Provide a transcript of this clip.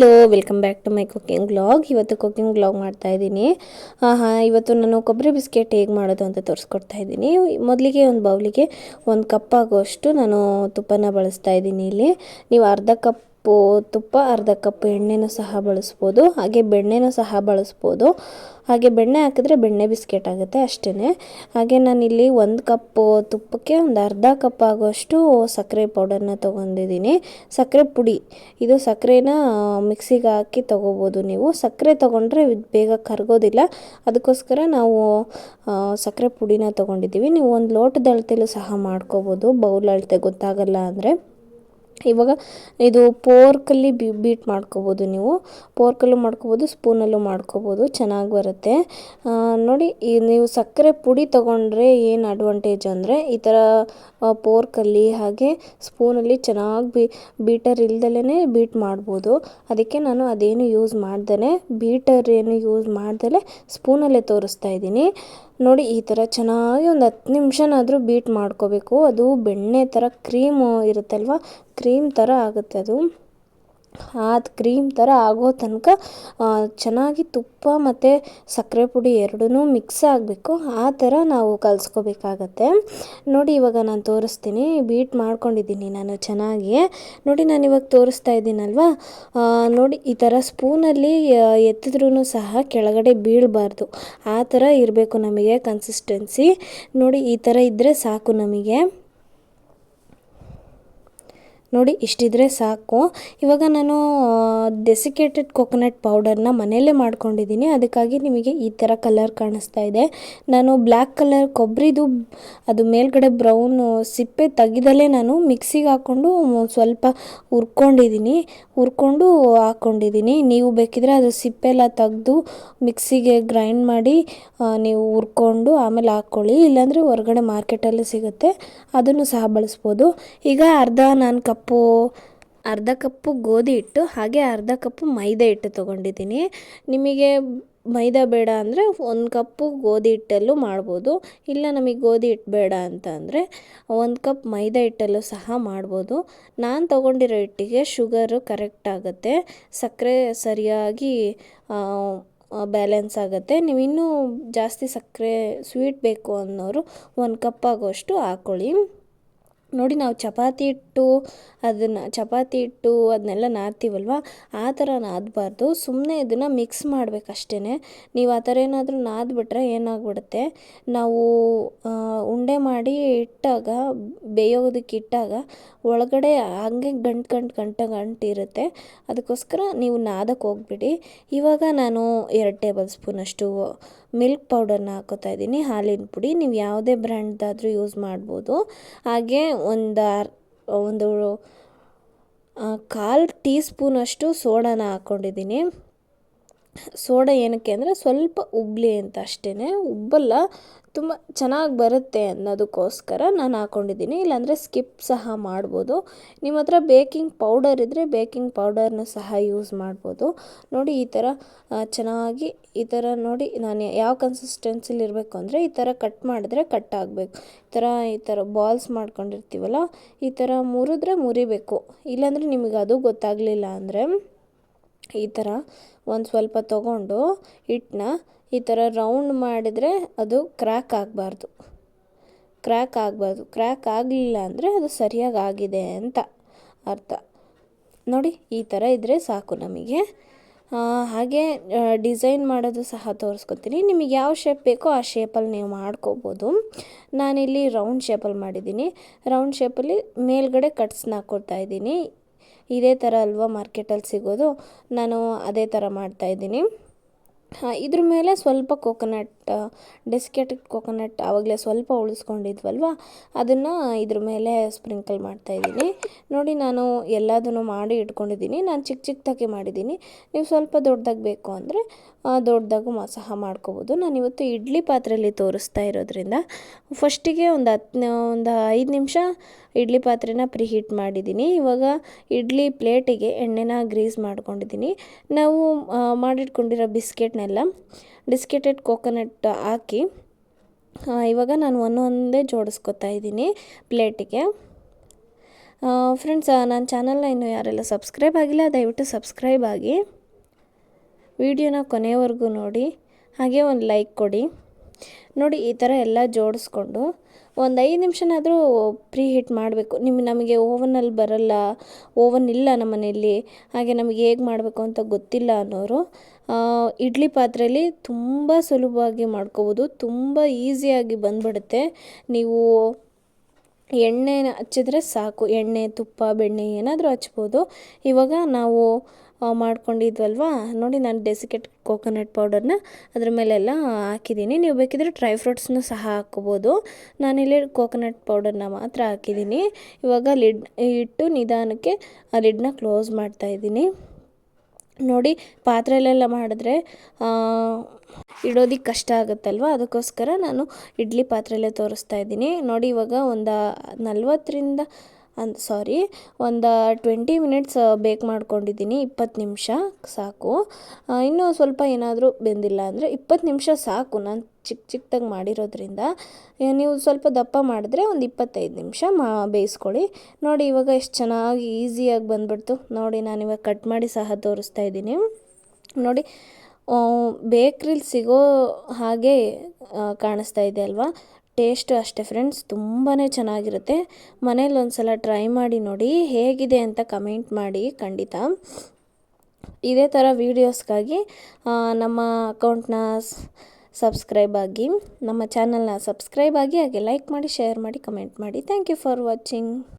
Hello welcome back to my cooking vlog ಇವತ್ತು cooking vlog ಮಾಡ್ತಾ ಇದ್ದೀನಿ. ಹಾಂ ಇವತ್ತು ನಾನು ಕೊಬ್ಬರಿ ಬಿಸ್ಕೆಟ್ ಹೇಗೆ ಮಾಡೋದು ಅಂತ ತೋರಿಸ್ಕೊಡ್ತಾ ಇದ್ದೀನಿ. ಮೊದಲಿಗೆ ಒಂದು ಬೌಲಿಗೆ ಒಂದು ಕಪ್ ಆಗುವಷ್ಟು ನಾನು ತುಪ್ಪನ ಬಳಸ್ತಾ ಇದ್ದೀನಿ ಇಲ್ಲಿ. ನೀವು ಅರ್ಧ ಕಪ್ಪು ತುಪ್ಪ, ಅರ್ಧ ಕಪ್ ಎಣ್ಣೆನೂ ಸಹ ಬಳಸ್ಬೋದು. ಹಾಗೆ ಬೆಣ್ಣೆನೂ ಸಹ ಬಳಸ್ಬೋದು. ಹಾಗೆ ಬೆಣ್ಣೆ ಹಾಕಿದ್ರೆ ಬೆಣ್ಣೆ ಬಿಸ್ಕೆಟ್ ಆಗುತ್ತೆ ಅಷ್ಟೇ ಹಾಗೆ ನಾನಿಲ್ಲಿ ಒಂದು ಕಪ್ಪು ತುಪ್ಪಕ್ಕೆ ಒಂದು ಅರ್ಧ ಕಪ್ ಆಗುವಷ್ಟು ಸಕ್ಕರೆ ಪೌಡರ್ನ ತೊಗೊಂಡಿದ್ದೀನಿ. ಸಕ್ಕರೆ ಪುಡಿ. ಇದು ಸಕ್ಕರೆನ ಮಿಕ್ಸಿಗೆ ಹಾಕಿ ತೊಗೋಬೋದು ನೀವು. ಸಕ್ಕರೆ ತೊಗೊಂಡ್ರೆ ಇದು ಬೇಗ ಕರಗೋದಿಲ್ಲ. ಅದಕ್ಕೋಸ್ಕರ ನಾವು ಸಕ್ಕರೆ ಪುಡಿನ ತೊಗೊಂಡಿದ್ದೀವಿ. ನೀವು ಒಂದು ಲೋಟದ ಅಳತೆಲೂ ಸಹ ಮಾಡ್ಕೋಬೋದು. ಬೌಲ್ ಅಳತೆ ಗೊತ್ತಾಗಲ್ಲ ಅಂದರೆ. ಇವಾಗ ಇದು ಪೋರ್ಕಲ್ಲಿ ಬಿ, ಬೀಟ್ ಮಾಡ್ಕೋಬೋದು ನೀವು. ಪೋರ್ಕಲ್ಲೂ ಮಾಡ್ಕೋಬೋದು, ಸ್ಪೂನಲ್ಲೂ ಮಾಡ್ಕೋಬೋದು. ಚೆನ್ನಾಗಿ ಬರುತ್ತೆ. ನೋಡಿ, ಈ ನೀವು ಸಕ್ಕರೆ ಪುಡಿ ತೊಗೊಂಡ್ರೆ ಏನು ಅಡ್ವಾಂಟೇಜ್ ಅಂದರೆ, ಈ ಥರ ಪೋರ್ಕಲ್ಲಿ ಹಾಗೆ ಸ್ಪೂನಲ್ಲಿ ಚೆನ್ನಾಗಿ ಬಿ, ಬೀಟರ್ ಇಲ್ದಲೇ ಬೀಟ್ ಮಾಡ್ಬೋದು. ಅದಕ್ಕೆ ನಾನು ಅದೇನು ಯೂಸ್ ಮಾಡ್ದೇ ಬೀಟರ್ ಏನು ಯೂಸ್ ಮಾಡ್ದಲೇ ಸ್ಪೂನಲ್ಲೇ ತೋರಿಸ್ತಾ ಇದ್ದೀನಿ. ನೋಡಿ ಈ ಥರ ಚೆನ್ನಾಗಿ ಒಂದು ಹತ್ತು ನಿಮಿಷನಾದರೂ ಬೀಟ್ ಮಾಡ್ಕೋಬೇಕು. ಅದು ಬೆಣ್ಣೆ ಥರ ಕ್ರೀಮು ಇರುತ್ತಲ್ವ? ಕ್ರೀಮ್ ಥರ ಆಗುತ್ತೆ ಅದು. ಅದು ಕ್ರೀಮ್ ಥರ ಆಗೋ ತನಕ ಚೆನ್ನಾಗಿ ತುಪ್ಪ ಮತ್ತು ಸಕ್ಕರೆ ಪುಡಿ ಎರಡೂ ಮಿಕ್ಸ್ ಆಗಬೇಕು. ಆ ಥರ ನಾವು ಕಲಿಸ್ಕೋಬೇಕಾಗತ್ತೆ. ನೋಡಿ ಇವಾಗ ನಾನು ತೋರಿಸ್ತೀನಿ. ಬೀಟ್ ಮಾಡ್ಕೊಂಡಿದ್ದೀನಿ ನಾನು ಚೆನ್ನಾಗಿ. ನೋಡಿ ನಾನು ಇವಾಗ ತೋರಿಸ್ತಾ ಇದ್ದೀನಲ್ವಾ? ನೋಡಿ ಈ ಥರ ಸ್ಪೂನಲ್ಲಿ ಎತ್ತಿದ್ರೂ ಸಹ ಕೆಳಗಡೆ ಬೀಳಬಾರ್ದು. ಆ ಥರ ಇರಬೇಕು ನಮಗೆ ಕನ್ಸಿಸ್ಟೆನ್ಸಿ ನೋಡಿ ಈ ಥರ ಇದ್ದರೆ ಸಾಕು ನಮಗೆ. ನೋಡಿ, ಇಷ್ಟಿದ್ರೆ ಸಾಕು. ಇವಾಗ ನಾನು ಡೆಸಿಕೇಟೆಡ್ ಕೊಕೊನಟ್ ಪೌಡರ್ನ ಮನೆಯಲ್ಲೇ ಮಾಡ್ಕೊಂಡಿದ್ದೀನಿ. ಅದಕ್ಕಾಗಿ ನಿಮಗೆ ಈ ಥರ ಕಲರ್ ಕಾಣಿಸ್ತಾ ಇದೆ. ನಾನು ಬ್ಲ್ಯಾಕ್ ಕಲರ್ ಕೊಬ್ಬರಿದು ಅದು ಮೇಲ್ಗಡೆ ಬ್ರೌನ್ ಸಿಪ್ಪೆ ತೆಗೆದಲ್ಲೇ ನಾನು ಮಿಕ್ಸಿಗೆ ಹಾಕ್ಕೊಂಡು ಸ್ವಲ್ಪ ಹುರ್ಕೊಂಡಿದ್ದೀನಿ. ಹುರ್ಕೊಂಡು ಹಾಕ್ಕೊಂಡಿದ್ದೀನಿ ನೀವು ಬೇಕಿದ್ರೆ ಅದು ಸಿಪ್ಪೆಲ್ಲ ತೆಗೆದು ಮಿಕ್ಸಿಗೆ ಗ್ರೈಂಡ್ ಮಾಡಿ ನೀವು ಹುರ್ಕೊಂಡು ಆಮೇಲೆ ಹಾಕ್ಕೊಳ್ಳಿ ಇಲ್ಲಾಂದರೆ ಹೊರಗಡೆ ಮಾರ್ಕೆಟಲ್ಲಿ ಸಿಗುತ್ತೆ. ಅದನ್ನು ಸಹ ಬಳಸ್ಬೋದು. ಈಗ ಅರ್ಧ ನಾನು ಕಪ್ಪು, ಅರ್ಧ ಕಪ್ಪು ಗೋಧಿ ಹಿಟ್ಟು, ಹಾಗೆ ಅರ್ಧ ಕಪ್ಪು ಮೈದಾ ಹಿಟ್ಟು ತೊಗೊಂಡಿದ್ದೀನಿ. ನಿಮಗೆ ಮೈದಾ ಬೇಡ ಅಂದರೆ ಒಂದು ಕಪ್ಪು ಗೋಧಿ ಹಿಟ್ಟಲ್ಲೂ ಮಾಡ್ಬೋದು. ಇಲ್ಲ ನಮಗೆ ಗೋಧಿ ಹಿಟ್ಟು ಬೇಡ ಅಂತ ಅಂದರೆ ಒಂದು ಕಪ್ ಮೈದಾ ಹಿಟ್ಟಲ್ಲೂ ಸಹ ಮಾಡ್ಬೋದು. ನಾನು ತೊಗೊಂಡಿರೋ ಹಿಟ್ಟಿಗೆ ಶುಗರು ಕರೆಕ್ಟ್ ಆಗುತ್ತೆ. ಸಕ್ಕರೆ ಸರಿಯಾಗಿ ಬ್ಯಾಲೆನ್ಸ್ ಆಗುತ್ತೆ. ನೀವು ಇನ್ನೂ ಜಾಸ್ತಿ ಸಕ್ಕರೆ ಸ್ವೀಟ್ ಬೇಕು ಅನ್ನೋರು ಒಂದು ಕಪ್ ಆಗೋಷ್ಟು ಹಾಕ್ಕೊಳ್ಳಿ ನೋಡಿ ನಾವು ಚಪಾತಿ ಹಿಟ್ಟು ಅದನ್ನು, ಚಪಾತಿ ಹಿಟ್ಟು ಅದನ್ನೆಲ್ಲ ನಾದ್ತೀವಲ್ವ? ಆ ಥರ ನಾದಬಾರ್ದು. ಸುಮ್ಮನೆ ಇದನ್ನು ಮಿಕ್ಸ್ ಮಾಡಬೇಕಷ್ಟೇ ನೀವು ಆ ಥರ ಏನಾದರೂ ನಾದ್ಬಿಟ್ರೆ ಏನಾಗ್ಬಿಡುತ್ತೆ? ನಾವು ಉಂಡೆ ಮಾಡಿ ಇಟ್ಟಾಗ, ಬೇಯೋದಕ್ಕೆ ಇಟ್ಟಾಗ ಒಳಗಡೆ ಹಂಗೆ ಗಂಟು ಗಂಟು ಗಂಟು ಗಂಟು ಇರುತ್ತೆ. ಅದಕ್ಕೋಸ್ಕರ ನೀವು ನಾದಕ್ಕೆ ಹೋಗ್ಬಿಡಿ. ಇವಾಗ ನಾನು ಎರಡು ಟೇಬಲ್ ಸ್ಪೂನಷ್ಟು ಮಿಲ್ಕ್ ಪೌಡರ್ನ ಹಾಕೋತಾ ಇದ್ದೀನಿ. ಹಾಲಿನ ಪುಡಿ. ನೀವು ಯಾವುದೇ ಬ್ರ್ಯಾಂಡ್ದಾದರೂ ಯೂಸ್ ಮಾಡ್ಬೋದು. ಹಾಗೆ ಒಂದು ಅರ್ ಒಂದು ಕಾಲು ಟೀ ಸ್ಪೂನಷ್ಟು ಸೋಡಾನ ಹಾಕ್ಕೊಂಡಿದ್ದೀನಿ ಸೋಡಾ ಏನಕ್ಕೆ ಅಂದರೆ ಸ್ವಲ್ಪ ಉಬ್ಬಲಿ ಅಂತ ಅಷ್ಟೇ ಉಬ್ಬಲ್ಲ, ತುಂಬ ಚೆನ್ನಾಗಿ ಬರುತ್ತೆ ಅನ್ನೋದಕ್ಕೋಸ್ಕರ ನಾನು ಹಾಕ್ಕೊಂಡಿದ್ದೀನಿ ಇಲ್ಲಾಂದರೆ ಸ್ಕಿಪ್ ಸಹ ಮಾಡ್ಬೋದು. ನಿಮ್ಮ ಹತ್ರ ಬೇಕಿಂಗ್ ಪೌಡರ್ ಇದ್ದರೆ ಬೇಕಿಂಗ್ ಪೌಡರ್ನ ಸಹ ಯೂಸ್ ಮಾಡ್ಬೋದು. ನೋಡಿ, ಈ ಥರ ಚೆನ್ನಾಗಿ ಈ ಥರ ನೋಡಿ, ನಾನು ಯಾವ ಕನ್ಸಿಸ್ಟೆನ್ಸಿಲಿ ಇರಬೇಕು ಅಂದರೆ ಈ ಥರ ಕಟ್ ಮಾಡಿದ್ರೆ ಕಟ್ ಆಗಬೇಕು. ಈ ಥರ ಈ ಥರ ಬಾಲ್ಸ್ ಮಾಡ್ಕೊಂಡಿರ್ತೀವಲ್ಲ, ಈ ಥರ ಮುರಿದ್ರೆ ಮುರಿಬೇಕು. ಇಲ್ಲಾಂದರೆ ನಿಮಗೆ ಅದು ಗೊತ್ತಾಗಲಿಲ್ಲ ಅಂದರೆ ಈ ಥರ ಒಂದು ಸ್ವಲ್ಪ ತೊಗೊಂಡು ಹಿಟ್ಟನ್ನ ಈ ಥರ ರೌಂಡ್ ಮಾಡಿದರೆ ಅದು ಕ್ರ್ಯಾಕ್ ಆಗಬಾರ್ದು. ಕ್ರ್ಯಾಕ್ ಆಗಬಾರ್ದು. ಕ್ರ್ಯಾಕ್ ಆಗಲಿಲ್ಲ ಅಂದರೆ ಅದು ಸರಿಯಾಗಿ ಆಗಿದೆ ಅಂತ ಅರ್ಥ. ನೋಡಿ, ಈ ಥರ ಇದ್ದರೆ ಸಾಕು ನಮಗೆ. ಹಾಗೆ ಡಿಸೈನ್ ಮಾಡೋದು ಸಹ ತೋರಿಸ್ಕೊತೀನಿ. ನಿಮಗೆ ಯಾವ ಶೇಪ್ ಬೇಕೋ ಆ ಶೇಪಲ್ಲಿ ನೀವು ಮಾಡ್ಕೋಬೋದು. ನಾನಿಲ್ಲಿ ರೌಂಡ್ ಶೇಪಲ್ಲಿ ಮಾಡಿದ್ದೀನಿ. ರೌಂಡ್ ಶೇಪಲ್ಲಿ ಮೇಲ್ಗಡೆ ಕಟ್ಸ್ನ ಕೊಡ್ತಾ ಇದ್ದೀನಿ. ಇದೇ ಥರ ಅಲ್ವಾ ಮಾರ್ಕೆಟಲ್ಲಿ ಸಿಗೋದು? ನಾನು ಅದೇ ಥರ ಮಾಡ್ತಾಯಿದ್ದೀನಿ ಇದ್ರ ಮೇಲೆ ಸ್ವಲ್ಪ ಕೋಕೋನಟ್ ಡೆಸ್ಕೆಟೆಡ್ ಕೋಕೋನಟ್ ಆವಾಗಲೇ ಸ್ವಲ್ಪ ಉಳಿಸ್ಕೊಂಡಿದ್ವಲ್ವ? ಅದನ್ನು ಇದ್ರ ಮೇಲೆ ಸ್ಪ್ರಿಂಕಲ್ ಮಾಡ್ತಾಯಿದ್ದೀನಿ ನೋಡಿ, ನಾನು ಎಲ್ಲದನ್ನು ಮಾಡಿ ಇಟ್ಕೊಂಡಿದ್ದೀನಿ. ನಾನು ಚಿಕ್ಕ ಚಿಕ್ಕದಾಗಿ ಮಾಡಿದ್ದೀನಿ. ನೀವು ಸ್ವಲ್ಪ ದೊಡ್ಡದಾಗಿ ಬೇಕು ಅಂದರೆ ದೊಡ್ಡದಾಗೂ ಸಹ ಮಾಡ್ಕೋಬೋದು. ನಾನು ಇವತ್ತು ಇಡ್ಲಿ ಪಾತ್ರೆಯಲ್ಲಿ ತೋರಿಸ್ತಾ ಇರೋದ್ರಿಂದ ಫಸ್ಟಿಗೆ ಒಂದು ಹತ್ತು, ಒಂದು ಐದು ನಿಮಿಷ ಇಡ್ಲಿ ಪಾತ್ರೆನ ಪ್ರಿಹೀಟ್ ಮಾಡಿದ್ದೀನಿ. ಇವಾಗ ಇಡ್ಲಿ ಪ್ಲೇಟಿಗೆ ಎಣ್ಣೆನ ಗ್ರೀಸ್ ಮಾಡ್ಕೊಂಡಿದ್ದೀನಿ. ನಾವು ಮಾಡಿಟ್ಕೊಂಡಿರೋ ಬಿಸ್ಕೆಟ್ನೆಲ್ಲ ಡಿಸ್ಕೆಟೆಡ್ ಕೋಕೋನಟ್ ಹಾಕಿ ಇವಾಗ ನಾನು ಒಂದೊಂದೇ ಜೋಡಿಸ್ಕೊತಾ ಇದ್ದೀನಿ ಪ್ಲೇಟಿಗೆ. ಫ್ರೆಂಡ್ಸ್ ನನ್ನ ಚಾನಲ್ನ ಇನ್ನೂ ಯಾರೆಲ್ಲ ಸಬ್ಸ್ಕ್ರೈಬ್ ಆಗಿಲ್ಲ, ದಯವಿಟ್ಟು ಸಬ್ಸ್ಕ್ರೈಬ್ ಆಗಿ. ವಿಡಿಯೋನ ಕೊನೆಯವರೆಗೂ ನೋಡಿ, ಹಾಗೆ ಒಂದು ಲೈಕ್ ಕೊಡಿ. ನೋಡಿ ಈ ಥರ ಎಲ್ಲ ಜೋಡಿಸ್ಕೊಂಡು ಒಂದು ಐದು ನಿಮಿಷನಾದರೂ ಪ್ರೀ ಹೀಟ್ ಮಾಡಬೇಕು. ನಿಮಗೆ ನಮಗೆ ಓವನಲ್ಲಿ ಬರಲ್ಲ, ಓವನ್ ಇಲ್ಲ ನಮ್ಮ ಮನೆಯಲ್ಲಿ ಹಾಗೆ ನಮಗೆ ಹೇಗೆ ಮಾಡಬೇಕು ಅಂತ ಗೊತ್ತಿಲ್ಲ ಅನ್ನೋರು ಇಡ್ಲಿ ಪಾತ್ರೆಯಲ್ಲಿ ತುಂಬ ಸುಲಭವಾಗಿ ಮಾಡ್ಕೋಬೋದು, ತುಂಬ ಈಸಿಯಾಗಿ ಬಂದ್ಬಿಡುತ್ತೆ. ನೀವು ಎಣ್ಣೆ ಹಚ್ಚಿದ್ರೆ ಸಾಕು. ಎಣ್ಣೆ, ತುಪ್ಪ, ಬೆಣ್ಣೆ ಏನಾದರೂ ಹಚ್ಬೋದು. ಇವಾಗ ನಾವು ಮಾಡ್ಕೊಂಡಿದ್ವಲ್ವಾ? ನೋಡಿ, ನಾನು ಡೆಸಿಕೆಟ್ ಕೋಕೋನಟ್ ಪೌಡರ್ನ ಅದ್ರ ಮೇಲೆಲ್ಲ ಹಾಕಿದ್ದೀನಿ ನೀವು ಬೇಕಿದ್ರೆ ಡ್ರೈ ಫ್ರೂಟ್ಸ್ನೂ ಸಹ ಹಾಕ್ಕೋಬೋದು ನಾನಿಲ್ಲಿ ಕೋಕೋನಟ್ ಪೌಡರ್ನ ಮಾತ್ರ ಹಾಕಿದ್ದೀನಿ ಇವಾಗ ಲಿಡ್ ಇಟ್ಟು ನಿಧಾನಕ್ಕೆ ಆ ಲಿಡ್ನ ಕ್ಲೋಸ್ ಮಾಡ್ತಾ ಇದ್ದೀನಿ. ನೋಡಿ, ಪಾತ್ರೆಲೆಲ್ಲ ಮಾಡಿದ್ರೆ ಇಡೋದಕ್ಕೆ ಕಷ್ಟ ಆಗುತ್ತಲ್ವ? ಅದಕ್ಕೋಸ್ಕರ ನಾನು ಇಡ್ಲಿ ಪಾತ್ರೆಯಲ್ಲೇ ತೋರಿಸ್ತಾ ಇದ್ದೀನಿ. ನೋಡಿ, ಇವಾಗ ಒಂದು ನಲ್ವತ್ತರಿಂದ ಅಂದ್ ಸಾರಿ ಒಂದು ಟ್ವೆಂಟಿ ಮಿನಿಟ್ಸ್ ಬೇಕ್ ಮಾಡ್ಕೊಂಡಿದ್ದೀನಿ, ಇಪ್ಪತ್ತು ನಿಮಿಷ, ಸಾಕು. ಇನ್ನೂ ಸ್ವಲ್ಪ ಏನಾದರೂ ಬೆಂದಿಲ್ಲ ಅಂದರೆ ಇಪ್ಪತ್ತು ನಿಮಿಷ ಸಾಕು. ನಾನು ಚಿಕ್ಕ ಚಿಕ್ಕದಾಗಿ ಮಾಡಿರೋದ್ರಿಂದ ನೀವು ಸ್ವಲ್ಪ ದಪ್ಪ ಮಾಡಿದ್ರೆ ಒಂದು ಇಪ್ಪತ್ತೈದು ನಿಮಿಷ, ಮಾ, ಬೇಯಿಸ್ಕೊಳ್ಳಿ. ನೋಡಿ, ಇವಾಗ ಎಷ್ಟು ಚೆನ್ನಾಗಿ ಈಸಿಯಾಗಿ ಬಂದ್ಬಿಡ್ತು. ನೋಡಿ, ನಾನು ಇವಾಗ ಕಟ್ ಮಾಡಿ ಸಹ ತೋರಿಸ್ತಾ ಇದ್ದೀನಿ. ನೋಡಿ ಬೇಕ್ರಿಲಿ ಸಿಗೋ ಹಾಗೆ ಕಾಣಿಸ್ತಾ ಇದೆ ಅಲ್ವಾ? ಟೇಸ್ಟು ಅಷ್ಟೇ ಫ್ರೆಂಡ್ಸ್ ತುಂಬಾ ಚೆನ್ನಾಗಿರುತ್ತೆ. ಮನೇಲಿ ಒಂದು ಸಲ ಟ್ರೈ ಮಾಡಿ ನೋಡಿ ಹೇಗಿದೆ ಅಂತ ಕಮೆಂಟ್ ಮಾಡಿ, ಖಂಡಿತ. ಇದೇ ಥರ ವೀಡಿಯೋಸ್ಗಾಗಿ ನಮ್ಮ ಅಕೌಂಟ್ನ ಸಬ್ಸ್ಕ್ರೈಬ್ ಆಗಿ, ನಮ್ಮ ಚಾನಲ್ನ ಸಬ್ಸ್ಕ್ರೈಬ್ ಆಗಿ, ಹಾಗೆ ಲೈಕ್ ಮಾಡಿ ಶೇರ್ ಮಾಡಿ ಕಮೆಂಟ್ ಮಾಡಿ. Thank you for watching